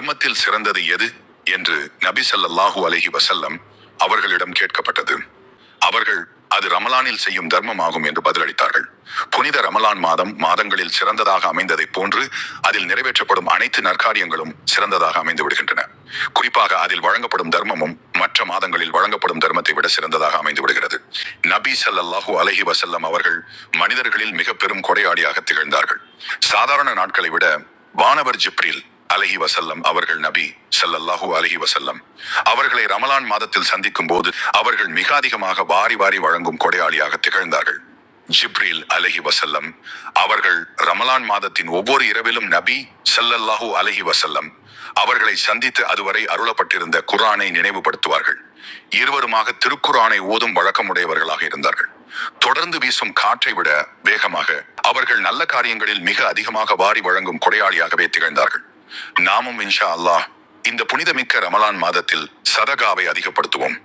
தர்மத்தில் சிறந்தது எது என்று நபி சல்லாஹூ அலஹி வசல்லம் அவர்களிடம் கேட்கப்பட்டது. அவர்கள் அது ரமலானில் செய்யும் தர்மமாகும் என்று பதிலளித்தார்கள். புனித ரமலான் மாதம் மாதங்களில் சிறந்ததாக அமைந்ததைப் போன்று அதில் நிறைவேற்றப்படும் அனைத்து நற்காரியங்களும் சிறந்ததாக அமைந்து விடுகின்றன. குறிப்பாக அதில் வழங்கப்படும் தர்மமும் மற்ற மாதங்களில் வழங்கப்படும் தர்மத்தை விட சிறந்ததாக அமைந்து விடுகிறது. நபி சல்லாஹூ அலஹி வசல்லம் அவர்கள் மனிதர்களில் மிக பெரும் கொடையாளியாக திகழ்ந்தார்கள். சாதாரண நாட்களை விட வானவர் ஜிப்ரில் அலஹி வசல்லம் அவர்கள் நபி ஸல்லல்லாஹு அலஹி வசல்லம் அவர்களை ரமலான் மாதத்தில் சந்திக்கும் போது அவர்கள் மிக அதிகமாக வாரி வாரி வழங்கும் கொடையாளியாக திகழ்ந்தார்கள். ஜிப்ரீல் அலஹி வசல்லம் அவர்கள் ரமலான் மாதத்தின் ஒவ்வொரு இரவிலும் நபி ஸல்லல்லாஹு அலஹி வசல்லம் அவர்களை சந்தித்து அதுவரை அருளப்பட்டிருந்த குர்ஆனை நினைவுபடுத்துவார்கள். இருவருமாக திருக்குரானை ஓதும் வழக்கமுடையவர்களாக இருந்தார்கள். தொடர்ந்து வீசும் காற்றை விட வேகமாக அவர்கள் நல்ல காரியங்களில் மிக அதிகமாக வாரி வழங்கும் கொடையாளியாகவே திகழ்ந்தார்கள். நாமும் இன்ஷா அல்லாஹ் இந்த புனிதமிக்க ரமலான் மாதத்தில் சதகாவை அதிகப்படுத்துவோம்.